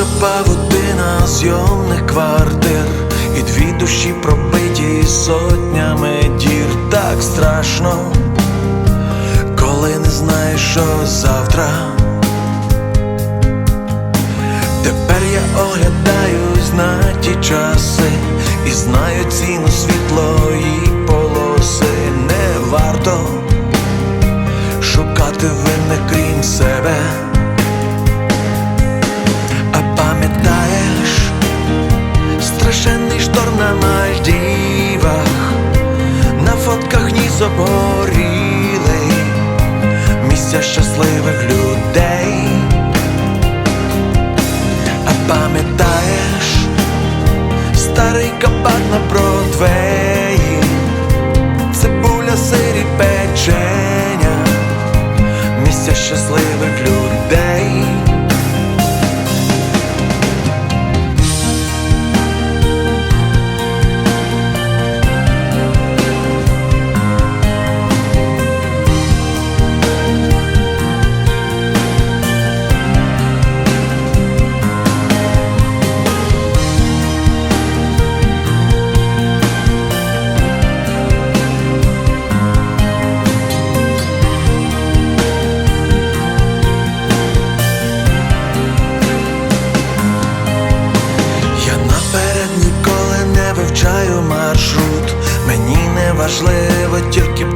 Тягуча павутина зйомних квартир І дві душі пробиті сотнями дір Так страшно, коли не знаєш, що завтра. Тепер я оглядаюсь на ті часи і знаю ціну світлої полоси. Не варто шукати винних крім себе. Страшенний шторм на Мальдівах, на фотках ніс обгорілий, місця щасливих людей. А пам'ятаєш старий кабак на Бродвеї, цибуля, сир і печеня, місця щасливих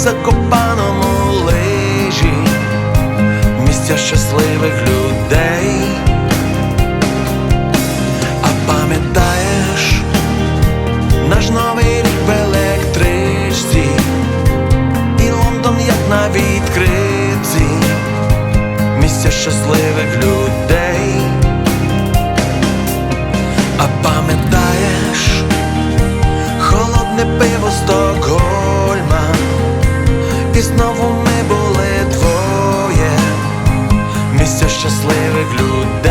Закопаному і знову ми були двоє, місце щасливих людей.